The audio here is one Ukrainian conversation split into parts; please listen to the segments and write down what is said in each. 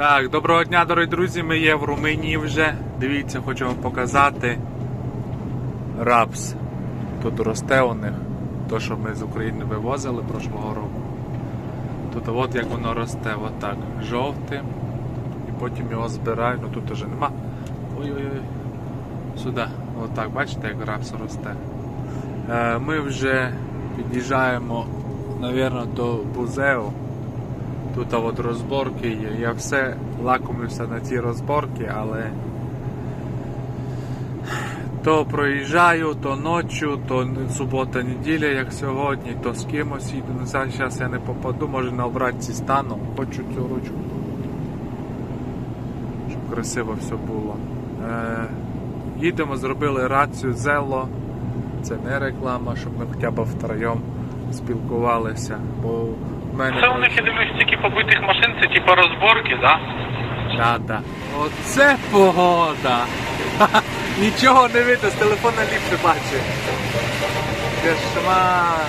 Так, доброго дня, дорогі друзі. Ми є в Румунії вже. Дивіться, хочу вам показати рапс. Тут росте у них. То, що ми з України вивозили прошлого року. Тут от як воно росте, отак. Жовтим. І потім його збирають. Ну тут вже нема. Ой-ой-ой. Сюди. Отак, бачите, як рапс росте. Е, Ми вже під'їжджаємо, мабуть, до Бузеу. Тут от розборки є. Я все лакомився на ці розборки, але то проїжджаю, то ночі, то субота, неділя, як сьогодні, то з кимось їду. Ну, зараз я не попаду, може на обратці стану. Хочу цю ручку. Щоб красиво все було. Е, їдемо, зробили рацію Зело. Це не реклама, щоб ми хоча б втроєм спілкувалися. Бо мене Це у них я дивлюсь тільки побитих машин, це типу розборки, да? Да, да. Оце погода. Ха-ха. Нічого не видно, з телефона ліпше бачить. Кошмар.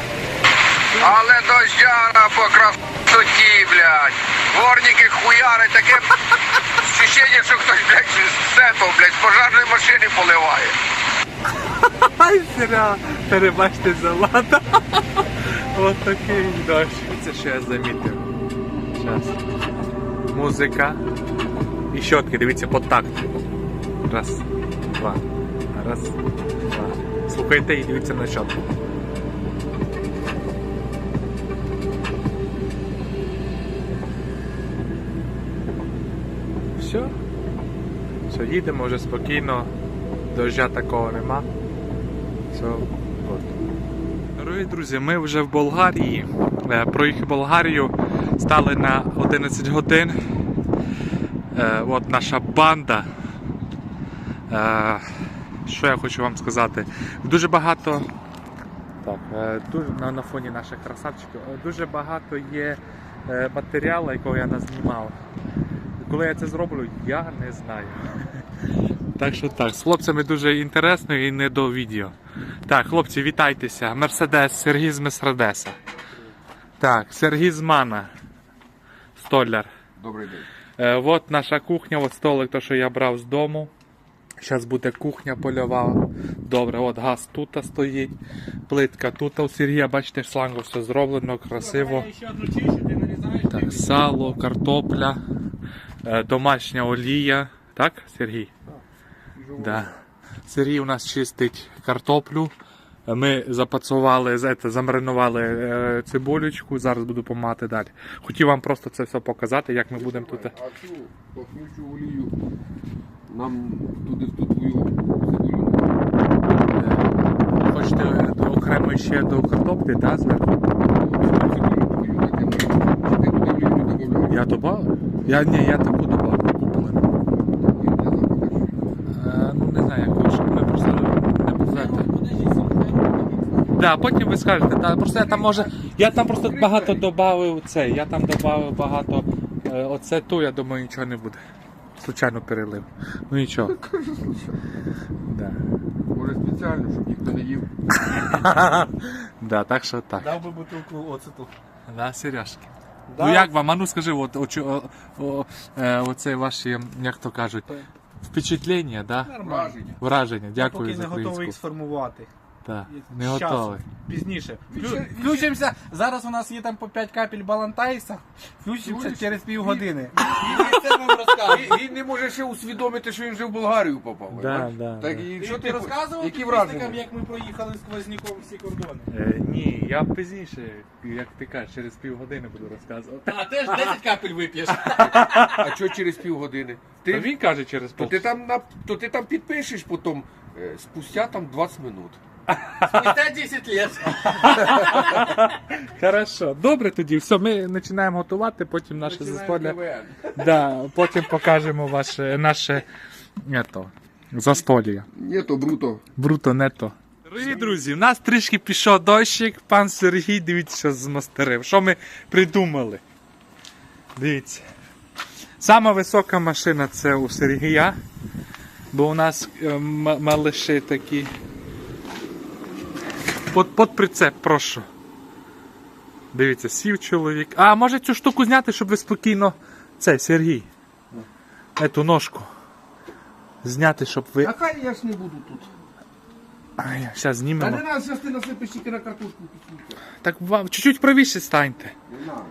Але дождяна по красоті, блядь. Дворники хуяри, таке ощущення, що хтось, блядь, з сето, блядь, з пожарної машини поливає. Ай, зря. Перебачте залада. Ось такий дощ. Це що я замітив. Зараз. Музика. І щотки, дивіться, по такту. Раз, два. Раз, два. Слухайте і дивіться на щотку. Все. Все, їдемо вже спокійно. Дождя такого нема. Все. Дорогі друзі, ми вже в Болгарії. Е, Проїхали Болгарію, стали на 11 годин. Е, От наша банда. Е, Що я хочу вам сказати? Дуже багато. Так, дуже на, на фоні наших красавчиків. Дуже багато є матеріалу, якого я назнімав. Коли я це зроблю, я не знаю. Так що так, з хлопцями дуже інтересно і не до відео. Так, хлопці, вітайтеся. Мерседес, Сергій з Месредеса. Так, Сергій з Мана. Столяр. Добрий день. Е, от наша кухня, от столик, то, що я брав з дому. Зараз буде кухня польова. Добре, от газ тут стоїть, плитка тут у Сергія, бачите, шлангу все зроблено, красиво. Так, сало, картопля, е, домашня олія. Так, Сергій? Да. Сергій у нас чистить картоплю. Ми запацували, замаринували е, цибулечку, зараз буду помати далі. Хотів вам просто це все показати, як ми будемо тут. А цю пахнючу олію нам туди в ту твою цибулю. Хочете е, окремо ще до картоплі, так, зверху? Я добавив? Я ні, я таку добавив, куплену. Е, ну не знаю, яку, щоб ми просто не позете. Да, потім ви скажете, та, просто я там може. Я там просто багато додав це, я там додав багато е, оце ту, я думаю, нічого не буде. Случайно перелив. Ну нічого. Да. Може спеціально, щоб ніхто не їв. да, так що так. Дав би бутилку оцету. Да, сережки. Да. Ну як вам? А ну скажи, от, о, о, о, е, оце ваші, як то кажуть, впечатлення, да? Нормально. Враження. Враження. Дякую Поки за не готовий їх сформувати. Так, не готовий. Пізніше. Вклю- Включимося. Зараз у нас є там по 5 капель балантайса. Включимося через півгодини. І це вам розкажу. Він не може ще усвідомити, що він вже в Болгарію попав. Да, бачиш? да, так, да. і Що ти розказував які підписникам, враження? як ми проїхали сквозняком всі кордони? Е, ні, я пізніше, як ти кажеш, через півгодини буду розказувати. А теж 10 капель вип'єш. А що через півгодини? То Ти, він каже через то, там, на, то ти там підпишеш потім, е, спустя там 20 минут. Спустя 10 лет. Хорошо. Добре тоді, все, ми починаємо готувати, потім наше застолля. Да, потім покажемо ваше, наше ето, застолля. Ні, то бруто. Бруто нето. Дорогі друзі, в нас трішки пішов дощик, пан Сергій, дивіться, що змастерив. Що ми придумали? Дивіться. Сама висока машина це у Сергія, бо у нас е, м- малиші такі. Под, под прицеп, прошу. Дивіться, сів чоловік. А може цю штуку зняти, щоб ви спокійно. Це, Сергій. ету ножку. Зняти, щоб ви. А хай я ж не буду тут. Ай, зараз Та знімемо. не раз, зараз ти насипиш тільки на картошку кисульку. Так вам чуть-чуть правіше станьте. Не надо.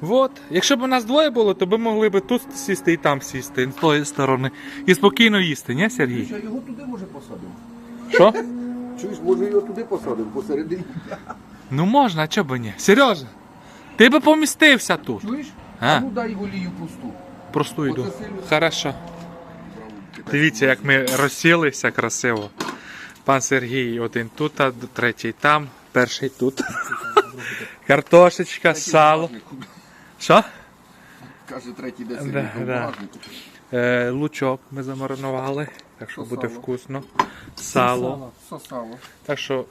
Вот. Якщо б у нас двоє було, то ми могли б тут сісти і там сісти, з тої сторони. І спокійно їсти, ні, Сергій? Що, його туди може посадимо? Що? Чуєш, може його туди посадимо посередині. Ну можна, а чого б ні? Сережа, ти би помістився тут. Чуєш? А. А ну дай голію пусту. Просто йду. Оце сильно. Хорошо. Дивіться, як ми розсілися красиво. Пан Сергій один тут, а третій там, перший тут. Картошечка, сало. Що? Каже третій десять. Да, да. Е, лучок ми замаринували, так що буде сало? вкусно. Сало. Так що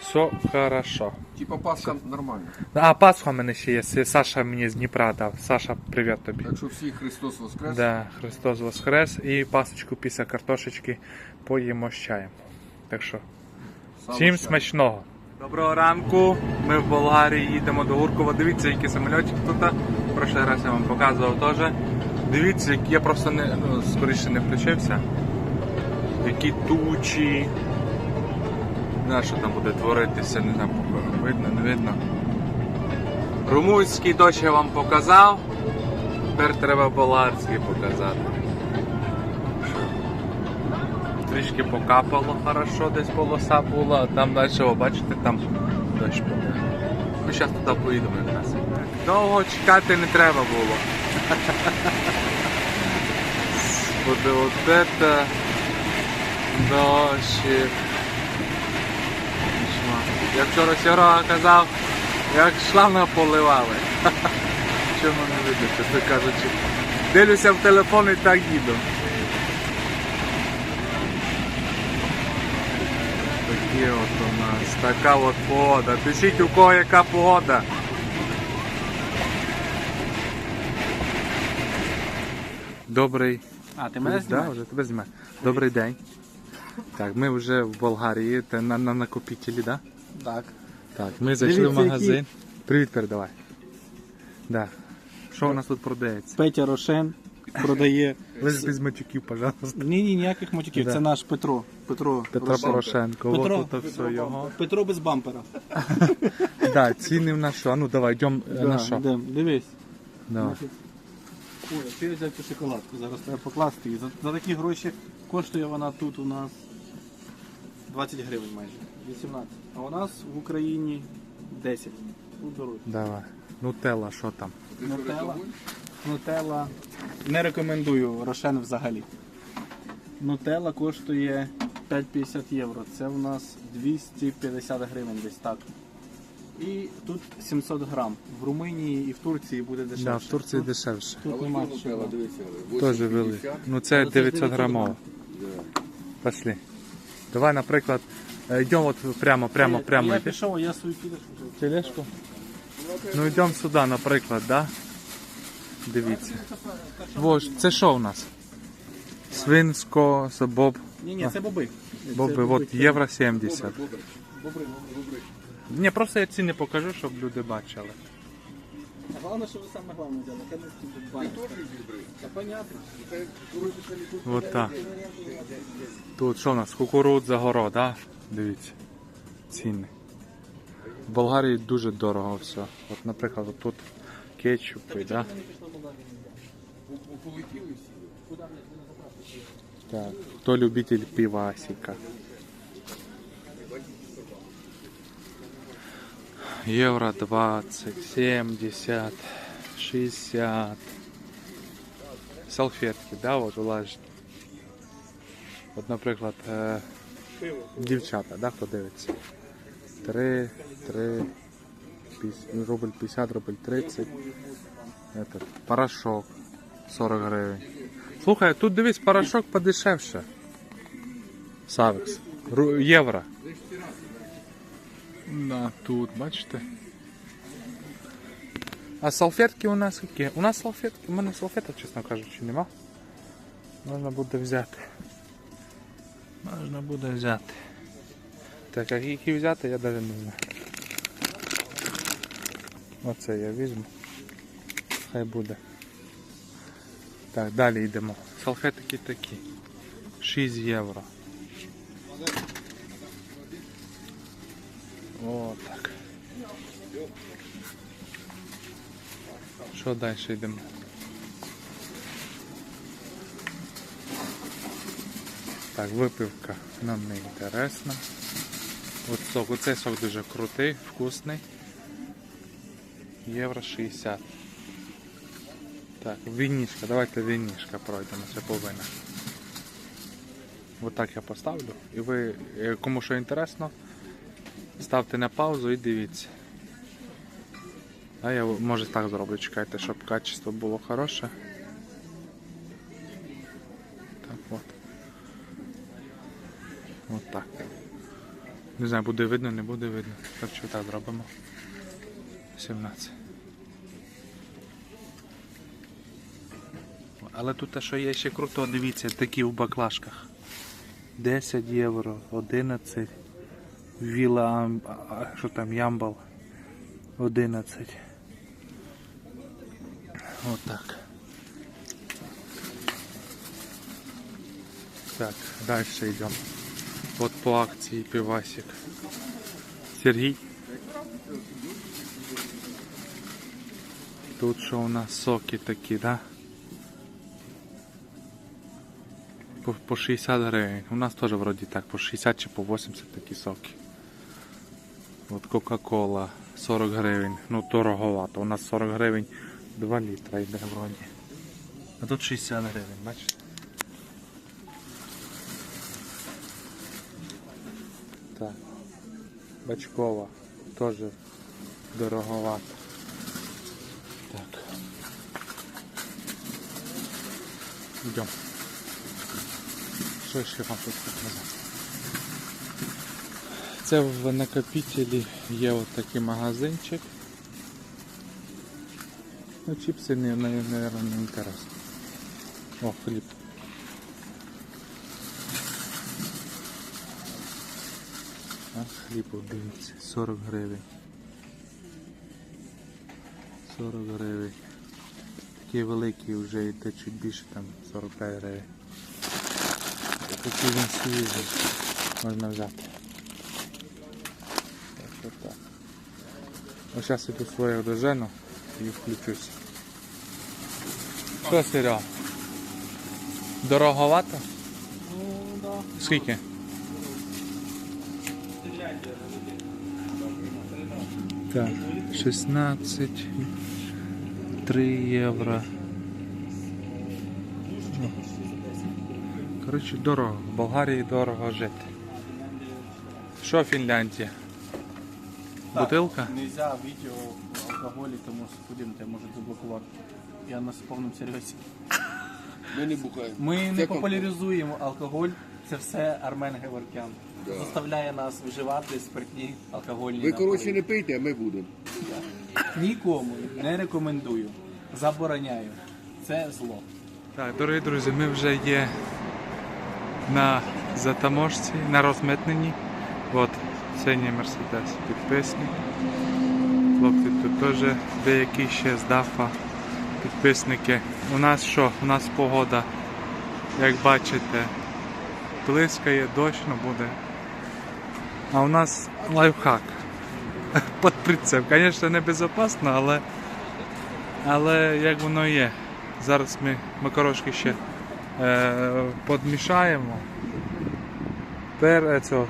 все хорошо. Типа паска нормальна. А Пасха в мене ще є. Саша мені з Дніпра дав. Саша, привіт тобі. Так що всі Христос Воскрес. Да, Христос Воскрес і пасочку після картошечки поїмо з чаєм. Так що Сало всім чай. смачного. Доброго ранку. Ми в Болгарії їдемо до Гуркова. Дивіться, який самольотик тут. Прошлий раз я вам показував теж. Дивіться, як я просто не ну, скоріше не включився. Які тучі. Не що там буде творитися, не знаю, видно, не видно. Румунський дощ я вам показав. Тепер треба болгарський показати. Трішки покапало хорошо, десь полоса була, а там далі, о, бачите, там дощ паде. Ми зараз туди поїдемо якраз. Довго чекати не треба було. Буде от це дощик. Кошмар. Я вчора Серега казав, як шланга поливали. Чому не видно, чесно кажучи. Дивлюся в телефон і так їду. Такі от у нас, така от погода. Пишіть у кого яка погода. Добрий. А, ти Да, вже тебе знімаю. Добрий день. Так, ми вже в Болгарії, та на, на накопителі, да? Так. Так, ми зайшли Дивіться, в магазин. Привіт передавай. Да. Що у нас тут продається? Петя Рошен продає. Без, без матюків, пожалуйста. Ні, ні, ніяких мотиків. Да. Це наш Петро. Петро, Петро Рошен. Порошенко. Петро. Вот тут все його. Петро без бампера. Да, ціни на що? А ну давай, йдемо на Да, що. йдем, Дивись. Давай. Ой, ти взяв цю шоколадку. Зараз треба покласти її. За, за такі гроші коштує вона тут у нас 20 гривень майже. 18. А у нас в Україні 10. Ну, дорожче. Давай. Нутелла, що там? Нутелла. Нутелла. Не рекомендую Рошен взагалі. Нутелла коштує 5,50 євро. Це в нас 250 гривень десь так. І тут 700 грам. В Румунії і в Турції буде дешевше. Да, в Турції тут, дешевше. тут нема чого. Теж великий. Ну це 900 900 грамово. Пошли. Давай, наприклад, е, йдемо от прямо, прямо, Я- прямо. Я йти. пішов, я свою вже. Тележку? Ну йдемо сюди, наприклад, да? Дивіться. Боже, це що у нас? Свинсько, боб. Ні, ні, це боби. Боби, от євро 70. Бобри, бобри. Ні, просто я ціни покажу, щоб люди бачили. А Головне, що ви саме головне взяли. Хай не стільки банки. Та понятно. От так. Тут що у нас? Кукурудза, город, да? Дивіться. Ціни. В Болгарії дуже дорого все. От, наприклад, от тут кетчупи, да? Так, хто любитель пивасика. Євро 20, 70, 60. Салфетки, да, от влажні. От, наприклад, е, дівчата, да, хто дивиться. 3, 3, рубль 50, рубль 30. Этот, порошок 40 гривень. Слухай, тут дивись, порошок подешевше. Савекс. Євро. На, тут, бачите. А салфетки у нас які? У нас салфетки, у мене салфеток, чесно кажучи, нема. Можна буде взяти. Можна буде взяти. Так, а які взяти, я навіть не знаю. Оце я візьму. Хай буде. Так, далі йдемо. Салфетки такі. 6 євро. О, так. Що далі йдемо? Так, випивка нам не інтересна. От сок, оцей сок дуже крутий, вкусний. Євро 60. Так, вінішка, давайте вінішка пройдемо, це повинна. От так я поставлю. І ви, е, кому що інтересно, ставте на паузу і дивіться. А я може так зроблю, чекайте, щоб качество було хороше. Так от. От так. Не знаю, буде видно, не буде видно. Так що так зробимо. 17. Але тут що є ще круто, дивіться, такі в баклажках. 10 євро, 11. Віла, а- що там, Ямбал. 11. Отак. Так, далі йдемо. От по акції пивасик. Сергій. Тут що у нас соки такі, да? По, по 60 гривень. У нас теж вроді так, по 60 чи по 80 такі соки. От Кока-Кола 40 гривень. Ну дороговато. У нас 40 гривень 2 літра йде вроді. А тут 60 гривень, бачите? Так. Бачкова. Теж дороговато. Так. Йдемо. Що ще вам тут показати? Це в накопителі є от такий магазинчик. Ну, чіпси, не, наверное, не інтересно. О, хліб. А хліб, дивіться, 40 гривень. 40 гривень. Такі великі вже йде чуть більше, там 45 гривень. Такий він свіжий. Можна взяти. Так, що так. Ось зараз іду своїх дожену і включусь. Що, Серега? Дороговато? Ну, да. Скільки? Так, 16, 3 євро. Коротше, дорого. В Болгарії дорого жити. Що Фінляндія? Бутилка? Нельзя відео в алкоголі, тому що будемо тебе можуть заблокувати. Я на повному серйозі. Ми не бухаємо. Ми не популяризуємо алкоголь, це все Армен Геворкян. Заставляє нас вживати спиртні алкогольні Ви, напої. коротше, не пийте, а ми будемо. Нікому не рекомендую. Забороняю. Це зло. Так, дорогі друзі, ми вже є на затаможці, на розмитненні. От синій Мерседес підписник. Хлопці тут теж деякі ще з дафа підписники. У нас що? У нас погода, як бачите, блискає, дощно буде. А у нас лайфхак. Під прицеп. Звісно, не безпечно, але, але як воно є. Зараз ми макарошки ще е, подмішаємо. Пер, е, цього,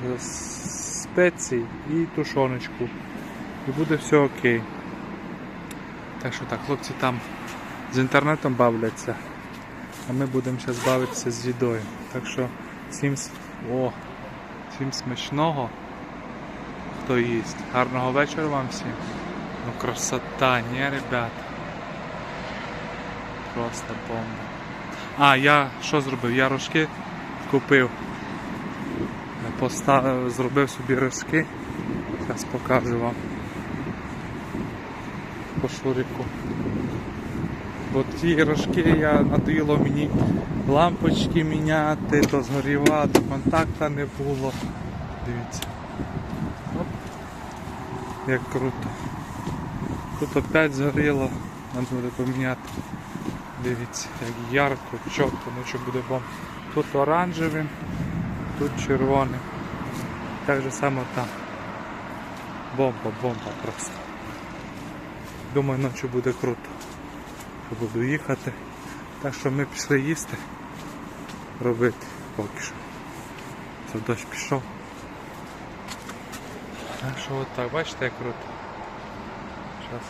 спеції і тушоночку. І буде все окей. Так що так, хлопці там з інтернетом бавляться, а ми будемо зараз бавитися з їдою. Так що всім, о, всім смачного, хто їсть. Гарного вечора вам всім. Ну красота, ні, ребята. Просто бомба. А, я що зробив? Я рожки купив. Поставив, зробив собі рожки. Зараз покажу вам. По шурику. Бо ті рожки я надоїло мені лампочки міняти, то згорівати, контакта не було. Дивіться. Оп. Як круто. Тут опять згоріло, треба буде поміняти. Дивіться, як ярко, чітко, ну що буде бомба. Тут оранжевим, тут червоним. Так же само там. Бомба, бомба просто. Думаю, ночі буде круто. Буду їхати. Так що ми пішли їсти. Робити поки що. Це дощ пішов. Так що от так, бачите, як круто. Зараз.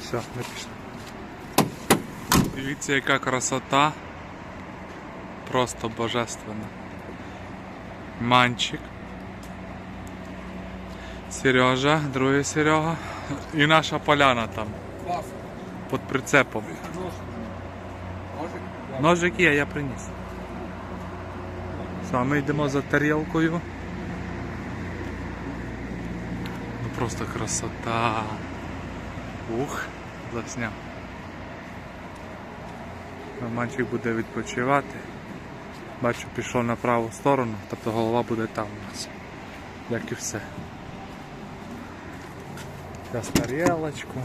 Все, ми пішли. Дивіться, яка красота. Просто божественна. Манчик. Сережа, другий Серега. І наша поляна там. Під прицепом. Ножик є, я приніс. Все, ми йдемо за тарілкою. Ну просто красота. Ух, засняв. Романчик буде відпочивати. Бачу, пішов на праву сторону, тобто голова буде там у нас. Як і все. Зараз тарілочку.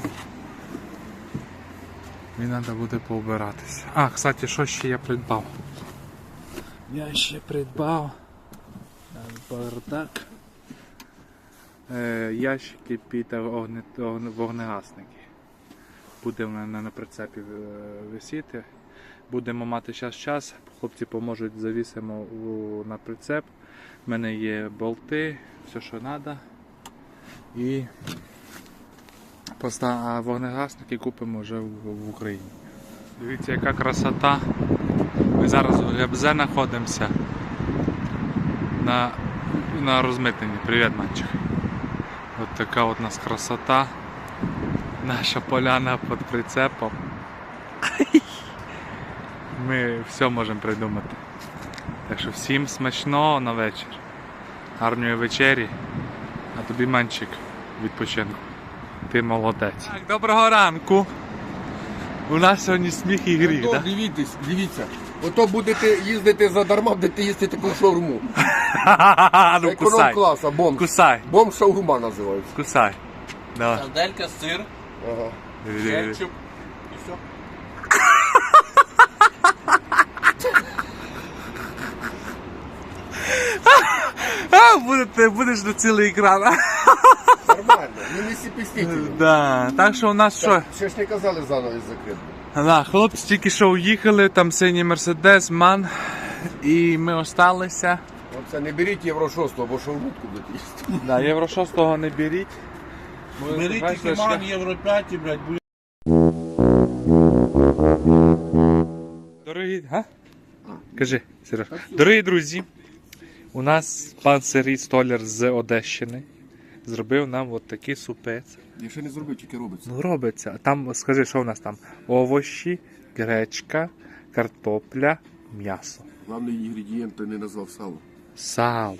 Мені треба буде поубиратися. А, кстати, що ще я придбав? Я ще придбав е, бардак. Е, ящики під огне, огне- вогнегасники. Буде в мене на прицепі е, висіти. Будемо мати зараз час. Хлопці поможуть, завісимо на прицеп. У мене є болти, все, що треба. І Поста- вогнегасники купимо вже в Україні. Дивіться, яка красота. Ми зараз у Лябзе знаходимося на, на розмитненні. Привіт, мальчик. От така от у нас красота. Наша поляна під прицепом. Ми все можемо придумати. Так що всім смачного на вечір. Гарної вечері. А тобі манчик відпочинку. Ти молодець. Так, доброго ранку. У нас сьогодні сміх і гріх, Ото так? дивіться, дивіться. Ото будете їздити задарма, будете їсти таку шаурму. Ну Економ кусай. класа, бомб. Кусай, Бомб шаурма називається. кусай. Давай. Сарделька, сир, Ага. Кетчуп і все. А, буде, ти будеш на цілий екран. Нормально, не несі пістителі. Да. Так що у нас що? Ще ж не казали занавіс закрити. Да, хлопці тільки що уїхали, там синій мерседес, ман. І ми осталися. Оце не беріть євро 6, бо шаурмутку будете їсти. Да, євро 6 не беріть. Бо, Беріть тільки ман євро 5, блядь, буде. Дорогі, га? Кажи, Сереж. Дорогі друзі, у нас пан Сергій Столяр з Одещини зробив нам от такий супець. Я ще не зробив, тільки робиться. Ну, робиться. Там, скажи, що у нас там? Овощі, гречка, картопля, м'ясо. Главний інгредієнт ти не назвав сало. Сало.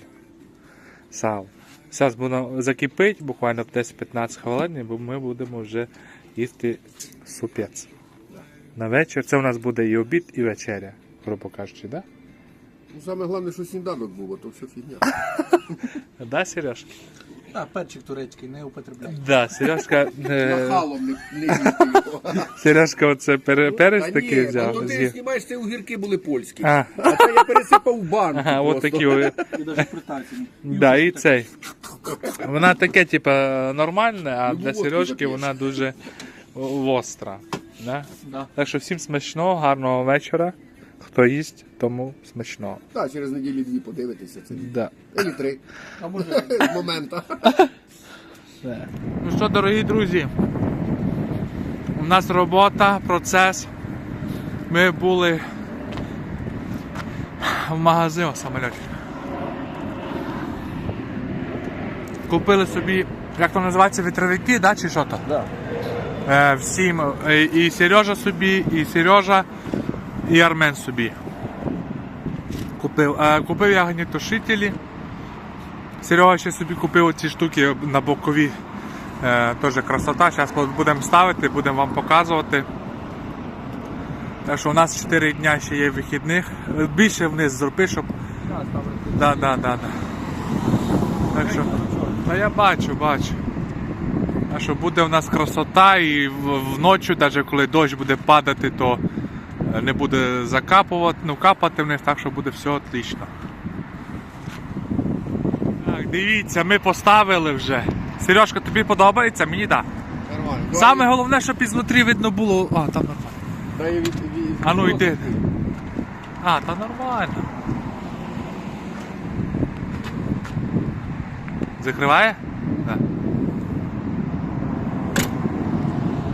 Сало. Зараз воно закипить буквально 10-15 хвилин, бо ми будемо вже їсти супець. На вечір. Це у нас буде і обід, і вечеря, грубо кажучи, так? Да? Ну, саме головне, що сніданок був, а то все фігня. Да, Сережка? А, перчик турецький, не употребляй. Да, Сережка, е, Нахалом не, не їсти його. Сережка оце пере, перець Та такий ні, взяв. то ти з'їв. знімаєш, це огірки були польські. А, А це я пересипав в банку. ага, от просто. такі. о- І навіть притації. Да, і цей. Вона таке, типа, нормальне, а Ну, для водку Сережки зап'єш. вона дуже о- остра. Да? Да. Так що всім смачного, гарного вечора. Хто їсть, тому смачного. Так, через неділі дві подивитися це. Да. Или три. А може, З моменту. Ну що, дорогі друзі, у нас робота, процес. Ми були в магазині о. Купили собі, як то називається, вітровики, да, чи що то? Да. Е, всім. е, І Сережа собі, і Сережа, і Армен собі. Купив. Е, купив я гнітошителі. Серега ще собі купив ці штуки на бокові. Е, теж красота. Зараз будемо ставити, будемо вам показувати. Так що у нас 4 дня ще є вихідних. Е, Більше вниз зроби, щоб. Да, да, да, да. Так що. Та я бачу, бачу. А що буде у нас красота і вночі, навіть коли дощ буде падати, то не буде закапувати, ну капати вниз, так що буде все отлично. Так, дивіться, ми поставили вже. Сережка, тобі подобається? Мені так. Да. Нормально. Саме головне, щоб ізнутрі видно було. А, там нормально. Дай від, від, А ну йди. А, та нормально. Закриває? Так.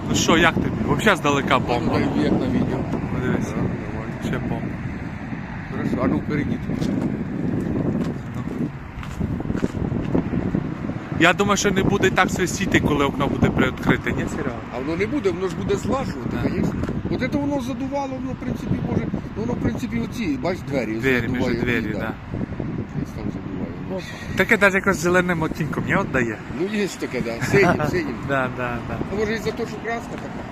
Ну що, як тобі? Взагалі здалека бомба. Як на відео. Нормально. Ще бомба. Хорошо, а ну впереді. Я думаю, що не буде так свистіти, коли окно буде приоткрите, ні, Серега? А воно не буде, воно ж буде злажувати, звісно. От це воно задувало, воно в принципі може, ну, воно в принципі оці, бач двері. Двері, між задуває, двері, так. Да. Десь там задуває. Таке навіть якось зеленим оттінком не віддає. Ну є таке, да. Синім, синім. Да, да, да. А може і за те, що краска така.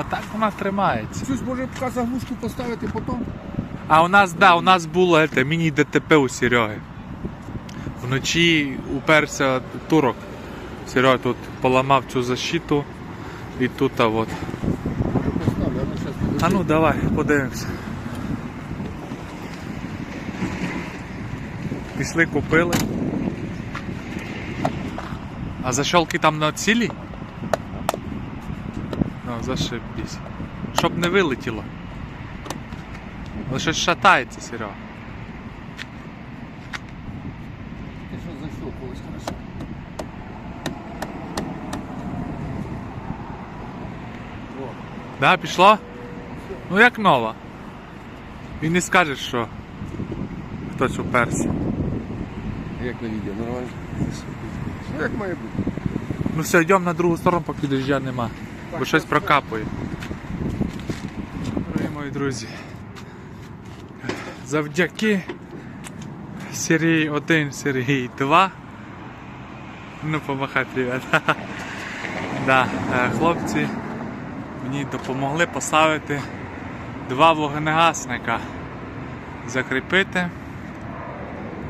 Отак вона тримається. Щось може поки заглушку поставити потім. А у нас, да, у нас було это, міні-ДТП у Сереги. Вночі уперся турок. Серега тут поламав цю защиту і тут а от. А ну давай, подивимося. Пішли, купили. А защолки там на цілі? Зашибісь. Щоб не вилетіло. Але щось шатається, Серега. Ти що защелкувалось хорошо. Да, пішло? Ну як нова. І не скажеш, що хтось уперся. Як на відео, нормально? Ну як має бути. Ну все, йдемо на другу сторону, поки дождя нема. Бо щось прокапує. Дорогі мої друзі. Завдяки серії 1, серії 2. Ну, помахай привіт. да, е, хлопці мені допомогли поставити два вогнегасника. Закріпити.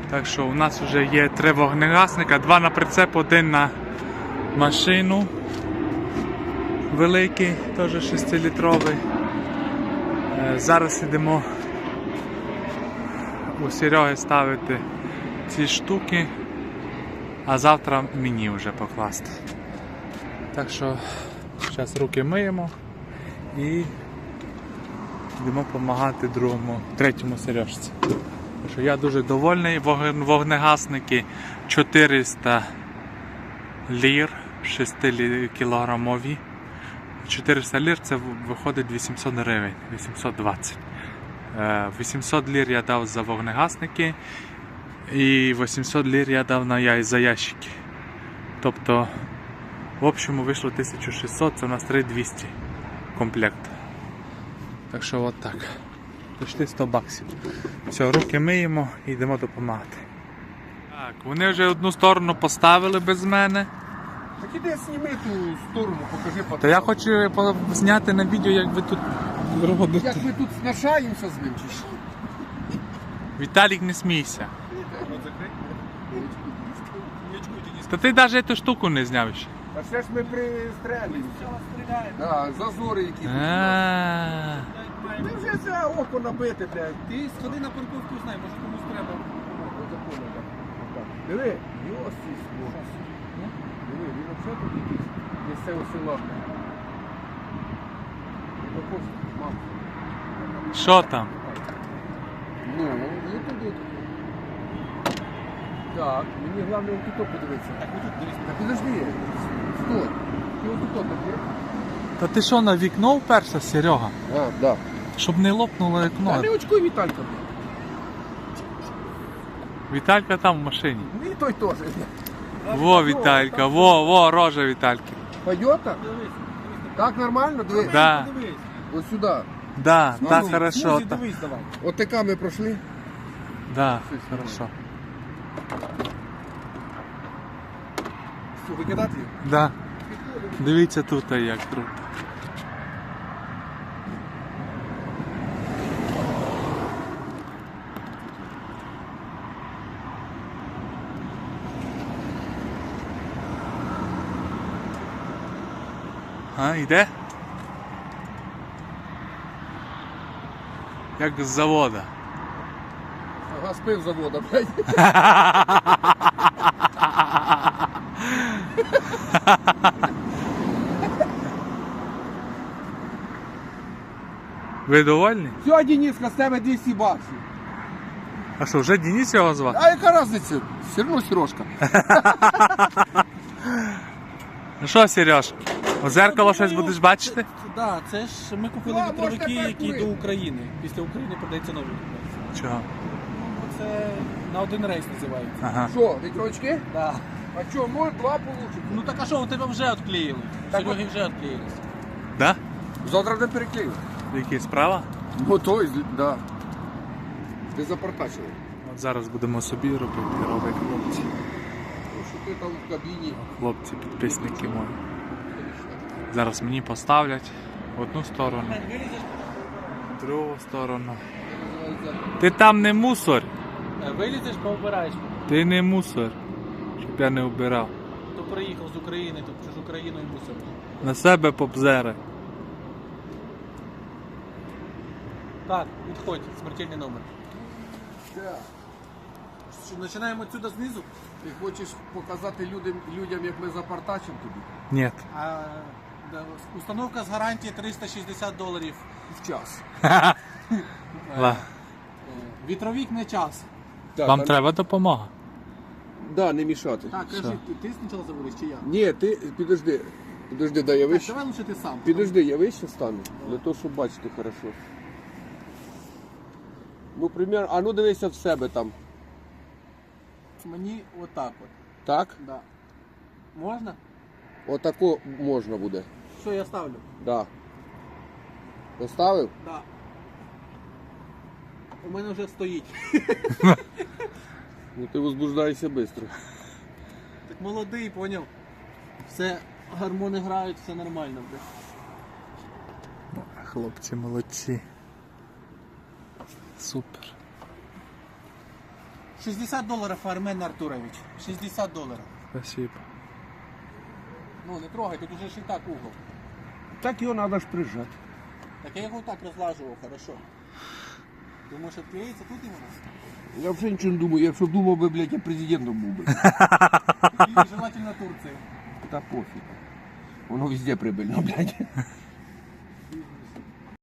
Так що у нас вже є три вогнегасника, два на прицеп, один на машину великий, теж 6-літровий. Е, Зараз йдемо у Сереги ставити ці штуки, а завтра мені вже покласти. Так що зараз руки миємо і йдемо допомагати другому, третьому Сережці. Що я дуже довольний, вогнегасники 400 лір 6 кілограмові. 400 лір це виходить 800 гривень, 820. Е, 800 лір я дав за вогнегасники і 800 лір я дав на я- за ящики. Тобто, в общому вийшло 1600, це у нас 3200 комплект. Так що от так. Пішли 100 баксів. Все, руки миємо і йдемо допомагати. Так, вони вже одну сторону поставили без мене. Так іди сніми ту сторону, покажи Та я хочу по- зняти на відео, як ви тут робите. Як ми тут снашаємося з ним чи що? Віталік, не смійся. Та ти навіть цю штуку не зняв ще. А ще ж ми пристрелюємося. Да, зазори які тут. А, Ти вже це око набите, блядь. Ти сходи на парковку, знай, може комусь треба. Диви, йосі взагалі тут якийсь місцеве село. Ну. Що там? Ну, є туди. Так, мені головне в тут подивитися. Так, тут дивись. Так підожди. Стой. Ти отут таке. Та ти що на вікно вперся, Серега? А, да. Щоб не лопнуло Та вікно. не очкуй Віталька. Віталька там в машині. Ну і той теж. Во, Віталька, во, во, рожа Вітальки. Пойдет так? Так нормально? Дивись. Да, Ось сюди. да, Ну, так ну, хорошо. Музі, дивись давай. От така ми пройшли. Да, хорошо. Що, викидати? Да. Дивіться тут як круто. А, йде? Як з завода. Ага, спив завода, блядь. Ви довольні? Все, Дениска, з тебе 200 баксів. А що, вже Денис його звати? А яка різниця? Все одно Сережка. Ну що, Сереж, У зеркало щось будеш бачити? Так, це ж ми купили Ну, а можна вітровики, які до України. Після України продається новий. Чого? Ну, Це на один рейс називається. Ага. Що, вітровички? Да. А що, може два получить? Ну так а що, у тебе вже відклеїли? Так Сереги вже відклеїлися. Да? Завтра не переклею. Які справа? Ну то, да. Ти запортачили. От зараз будемо собі робити, роблять хлопці. Що ти там в кабіні? Хлопці, підписники мої. Зараз мені поставлять в одну сторону, в другу сторону. Ти там не мусор, Е, Вилізеш, пообираєш. ти не мусор, щоб я не вбирав. Хто приїхав з України, то чужу країну і мусор. На себе попзери. Так, відходь, смертельний номер. Що, починаємо отсюда знизу? Ти хочеш показати людям, людям як ми запортачимо тобі? Ні. А, установка з гарантії 360 доларів. В час. Ла. Е, Вітровік не час. Так, Вам а- треба допомога. Да, не мішати. Так, кажи, ти, ти спочатку заводиш чи я? Ні, ти підожди. Підожди, дай я Так, вище. давай лучше ти сам. Підожди, я вище стану. Для того, щоб бачити хорошо. Ну, пример, а ну дивися в себе там. Мені отак от. Так? Да. Можна? Отако можна буде. Що я ставлю? Да. Поставив? Да. У мене вже стоїть. Ну ти возбуждаєшся швидко. Так молодий, поняв. Все, гормони грають, все нормально. Бля. Хлопці молодці. Супер. 60 доларів Армен Артурович. 60 доларів. Спасибо. Ну не трогай, тут уже ж і так угол. Так ее надо ж прижать. Так я его так разлаживал, хорошо. Думаешь, отклеится тут іменно? Я вообще ничего не думаю, Я все думал бы, блядь, я президентом был бы. І желательно Турции. Да пофиг. Оно везде прибыльно, блядь.